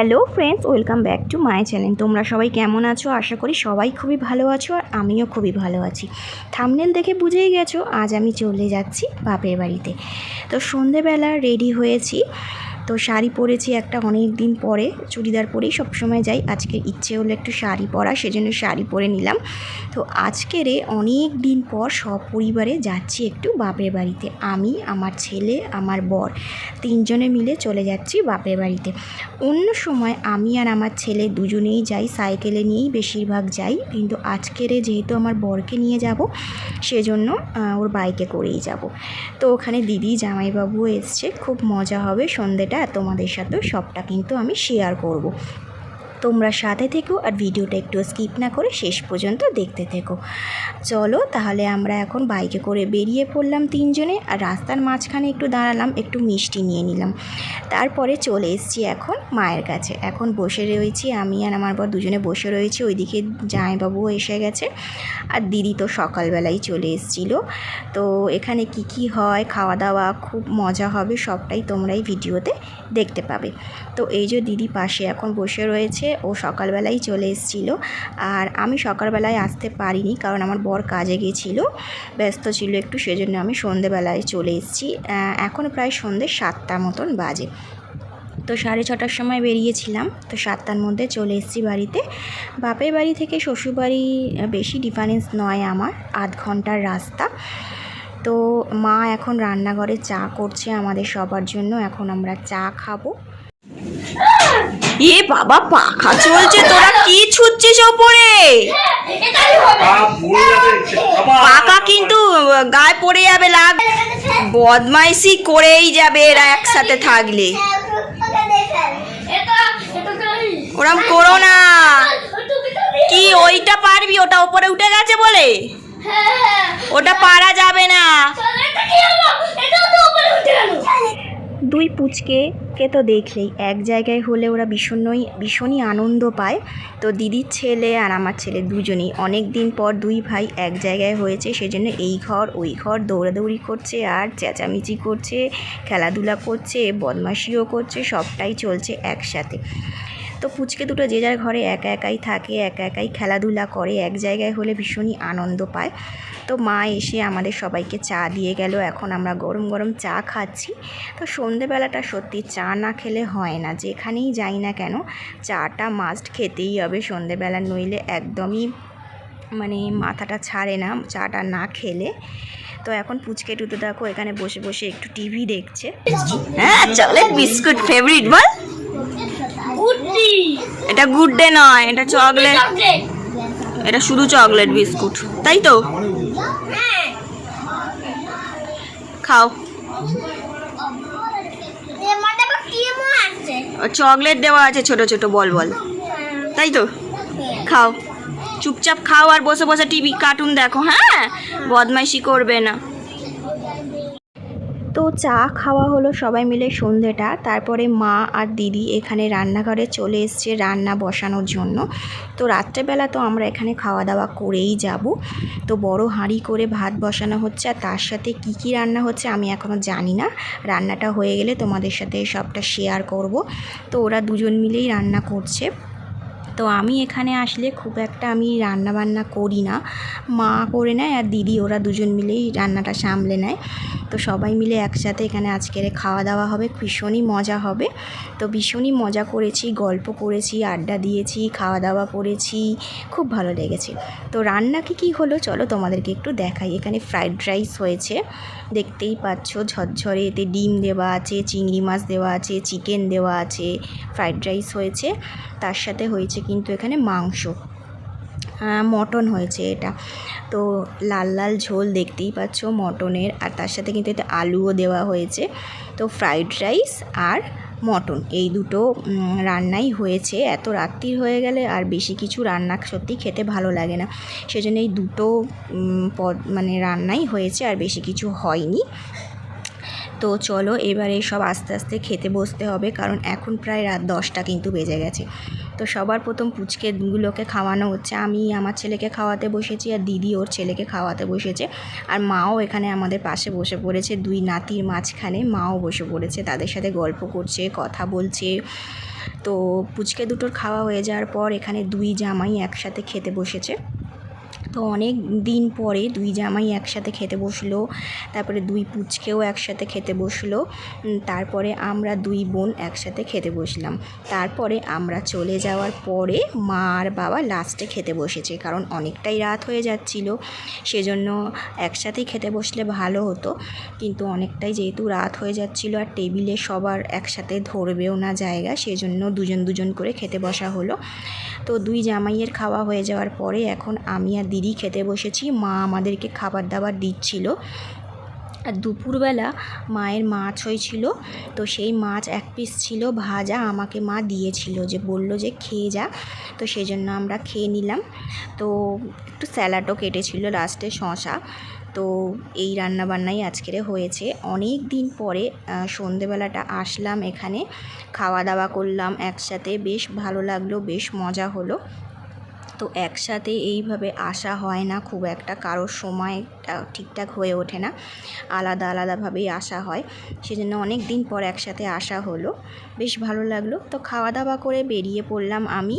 Hello friends, welcome back to my channel. তোমরা সবাই কেমন আছো? আশা করি সবাই খুবই ভালো আছো আর আমিও খুবই ভালো আছি। থামনেল দেখে বুঝেই গেছো, আজ আমি চলে যাচ্ছি বাপের বাড়িতে। তো সন্ধেবেলা রেডি হয়েছি। তো শাড়ি পরেছি একটা অনেক দিন পরে, চুড়িদার পরেই সবসময় যাই। আজকে ইচ্ছে হলো একটু শাড়ি পরা, সেজন্য শাড়ি পরে নিলাম। তো আজকেরে অনেক দিন পর সপরিবারে যাচ্ছি একটু বাপের বাড়িতে। আমি, আমার ছেলে, আমার বর, তিনজনে মিলে চলে যাচ্ছি বাপের বাড়িতে। অন্য সময় আমি আর আমার ছেলে দুজনেই যাই, সাইকেলে নিয়েই বেশিরভাগ যাই। কিন্তু আজকেরে যেহেতু আমার বরকে নিয়ে যাব, সেজন্য ওর বাইকে করেই যাব। তো ওখানে দিদি জামাইবাবু এসছে, খুব মজা হবে, সন্ধেটা আর তোমাদের সাথেও সবটা কিন্তু আমি শেয়ার করব। তোমরা সাথে থেকো আর ভিডিওটা একটু স্কিপ না করে শেষ পর্যন্ত দেখতে থেকো। চলো তাহলে আমরা এখন বাইকে করে বেরিয়ে পড়লাম তিনজনে আর রাস্তার মাঝখানে একটু দাঁড়ালাম, একটু মিষ্টি নিয়ে নিলাম। তারপরে চলে এসেছি এখন মায়ের কাছে। এখন বসে রয়েছি আমি আর আমার বর দুজনে বসে রয়েছি, ওইদিকে জামাইবাবুও এসে গেছে আর দিদি তো সকালবেলাই চলে এসেছিল। তো এখানে কি কি হয় খাওয়া দাওয়া খুব মজা হবে, সবটাই তোমরা এই ভিডিওতে দেখতে পাবে। তো এই যে দিদি পাশে এখন বসে রয়েছে ও সকালবেলাই চলে এসেছিল। আর আমি সকালবেলায় আসতে পারিনি কারণ আমার বর কাজে গিয়েছিল ব্যস্ত ছিল একটু, সেজন্য আমি সন্ধেবেলায় চলে এসেছি। এখন প্রায় সন্ধে সাতটা মতন বাজে। তো সাড়ে ছটার সময় বেরিয়েছিলাম, তো সাতটার মধ্যে চলে এসেছি বাড়িতে। বাপের বাড়ি থেকে শ্বশুরবাড়ি বেশি ডিফারেন্স নয় আমার, আধ ঘণ্টার রাস্তা। তো মা এখন রান্নাঘরে চা করছে আমাদের সবার জন্য, এখন আমরা চা খাব। এ বাবা, পাখা চলছে তোরা কি ছুটছিস ওপরে? পাখা কিন্তু, গায়ে পড়ে যাবে লাগ, বদমাইশি করেই যাবে এরা একসাথে থাকলে। ওরম করো না। কি, ওইটা পারবি? ওটা উপরে উঠে গেছে বলে? ওটা পারা যাবে না। দুই পুচকে কে তো দেখলেই। এক জায়গায় হলে ওরা ভীষণই ভীষণই আনন্দ পায়। তো দিদির ছেলে আর আমার ছেলে দুজনেই অনেক দিন পর দুই ভাই এক জায়গায় হয়েছে, সেজন্য এই ঘর, ওই ঘর, দৌড়াদৌড়ি করছে আর চেঁচামেচি করছে, খেলাধুলা করছে, বদমাশিও করছে, সবটাই চলছে একসাথে। তো পুচকে দুটো যে যার ঘরে একা একাই থাকে, একা একাই খেলাধুলা করে, এক জায়গায় হলে ভীষণই আনন্দ পায়। তো মা এসে আমাদের সবাইকে চা দিয়ে গেল। এখন আমরা গরম গরম চা খাচ্ছি। তো সন্ধেবেলাটা সত্যি চা না খেলে হয় না। যেখানেই যাই না কেন, চাটা মাস্ট খেতেই হবে। সন্ধেবেলা নইলে একদমই মানে মাথাটা ছাড়ে না চাটা না খেলে। তো এখন পুচকে টুতো দেখো এখানে বসে বসে একটু টিভি দেখছে। হ্যাঁ চকলেট বিস্কুট ফেভারিট বল। এটা গুড ডে নয় এটা চকলেট। এটা শুধু চকলেট বিস্কুট তাই তো? খাও। চকলেট দেওয়া আছে ছোট ছোট বল বল। তাই তো? খাও। চুপচাপ খাও আর বসে বসে টিভি কার্টুন দেখো হ্যাঁ। বদমাইশি করবে না। তো চা খাওয়া হলো সবাই মিলে সন্ধেটা। তারপরে মা আর দিদি এখানে রান্নাঘরে চলে এসছে রান্না বসানোর জন্য। তো রাত্রেবেলা তো আমরা এখানে খাওয়া দাওয়া করেই যাব। তো বড় হাঁড়ি করে ভাত বসানো হচ্ছে আর তার সাথে কি কি রান্না হচ্ছে আমি এখনও জানি না। রান্নাটা হয়ে গেলে তোমাদের সাথে সবটা শেয়ার করব। তো ওরা দুজন মিলেই রান্না করছে। তো আমি এখানে আসলে খুব একটা আমি রান্না বান্না করি না। মা করে নেয় আর দিদি, ওরা দুজন মিলেই রান্নাটা সামলে নেয়। তো সবাই মিলে একসাথে এখানে আজকের খাওয়া দাওয়া হবে, ভীষণই মজা হবে। তো ভীষণই মজা করেছি, গল্প করেছি, আড্ডা দিয়েছি খাওয়া দাওয়া করেছি, খুব ভালো লেগেছে। তো রান্না কি কী হলো চলো তোমাদেরকে একটু দেখাই। এখানে ফ্রাইড রাইস হয়েছে। দেখতেই পাচ্ছ ঝরঝরে এতে ডিম দেওয়া আছে, চিংড়ি মাছ দেওয়া আছে, চিকেন দেওয়া আছে, ফ্রাইড রাইস হয়েছে। তার সাথে হয়েছে কিন্তু এখানে মাংস। মটন হয়েছে এটা। তো লাল লাল ঝোল দেখতেই পাচ্ছ মটনের, আর তার সাথে কিন্তু এতে আলুও দেওয়া হয়েছে। তো ফ্রাইড রাইস আর মটন, এই দুটো রান্নাই হয়েছে। এত রাত্রির হয়ে গেলে আর বেশি কিছু রান্না সত্যি খেতে ভালো লাগে না। সেজন্য এই দুটো পদ মানে রান্নাই হয়েছে আর বেশি কিছু হয়নি। তো চলো এবারে সব আস্তে আস্তে খেতে বসতে হবে, কারণ এখন প্রায় রাত দশটা কিন্তু বেজে গেছে। তো সবার প্রথম পুচকেগুলোকে খাওয়ানো হচ্ছে। আমি আমার ছেলেকে খাওয়াতে বসেছি আর দিদি ওর ছেলেকে খাওয়াতে বসেছে। আর মাও এখানে আমাদের পাশে বসে পড়েছে। দুই নাতির মাঝখানে মাও বসে পড়েছে। তাদের সাথে গল্প করছে, কথা বলছে। তো পুচকে দুটোর খাওয়া হয়ে যাওয়ার পর এখানে দুই জামাই একসাথে খেতে বসেছে। তো অনেক দিন পরে দুই জামাই একসাথে খেতে বসল, তারপরে দুই পুচকেও একসাথে খেতে বসল তারপরে আমরা দুই বোন একসাথে খেতে বসলাম। তারপরে আমরা চলে যাওয়ার পরে মা আর বাবা লাস্টে খেতে বসেছে, কারণ অনেকটাই রাত হয়ে যাচ্ছিল, সেজন্য একসাথেই খেতে বসলে ভালো হতো, কিন্তু অনেকটাই যেহেতু রাত হয়ে যাচ্ছিল আর টেবিলে সবার একসাথে ধরবেও না জায়গা, সেজন্য দুজন দুজন করে খেতে বসা হলো। তো দুই জামাইয়ের খাওয়া হয়ে যাওয়ার পরে এখন আমি আর দিদি খেতে বসেছি। মা আমাদেরকে খাবার দাবার দিচ্ছিল। আর দুপুরবেলা মায়ের মাছ হয়েছিল। তো সেই মাছ এক পিস ছিল ভাজা, আমাকে মা দিয়েছিল যে বলল যে খেয়ে যা। তো সেই জন্য আমরা খেয়ে নিলাম। তো একটু স্যালাডও কেটেছিল লাস্টে শশা তো এই রান্নাবান্নাই আজকের হয়েছে। অনেক দিন পরে সন্ধেবেলাটা আসলাম এখানে খাওয়া দাওয়া করলাম একসাথে, বেশ ভালো লাগল, বেশ মজা হলো। তো একসাথে এইভাবে আসা হয় না, খুব একটা কারোর সময়টা ঠিকঠাক হয়ে ওঠে না, আলাদা আলাদাভাবেই আসা হয়। সেজন্য অনেক দিন পর একসাথে আসা হলো, বেশ ভালো লাগল। তো খাওয়া দাওয়া করে বেরিয়ে পড়লাম আমি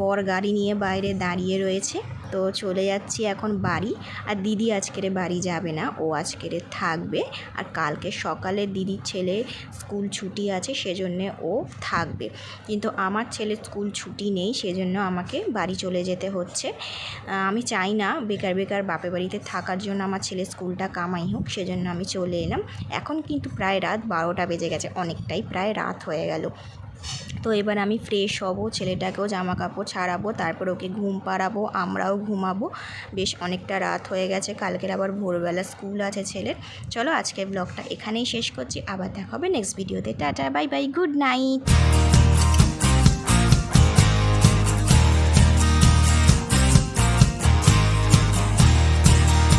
বর গাড়ি নিয়ে বাইরে দাঁড়িয়ে রয়েছে। তো চলে যাচ্ছি এখন বাড়ি। আর দিদি আজকের বাড়ি যাবে না, ও আজকের থাকবে। আর কালকে সকালে দিদির ছেলে স্কুল ছুটি আছে, সেজন্যে ও থাকবে। কিন্তু আমার ছেলে স্কুল ছুটি নেই, সেজন্য আমাকে বাড়ি চলে যেতে হচ্ছে। আমি চাই না বেকার বেকার বাপে বাড়িতে থাকার জন্য আমার ছেলে স্কুলটা কামাই হোক, সেজন্য আমি চলে এলাম। এখন কিন্তু প্রায় রাত বারোটা বেজে গেছে, অনেকটাই প্রায় রাত হয়ে গেল। তো এবার আমি ফ্রেশ হব, ছেলেটাকেও জামা কাপড় ছাড়াবো, তারপর ওকে ঘুম পাড়াবো, আমরাও ঘুমাবো। বেশ অনেকটা রাত হয়ে গেছে, কালকের আবার ভোরবেলা স্কুল আছে ছেলের। চলো আজকের ব্লগটা এখানেই শেষ করছি, আবার দেখা হবে নেক্সট ভিডিওতে tata bye bye good night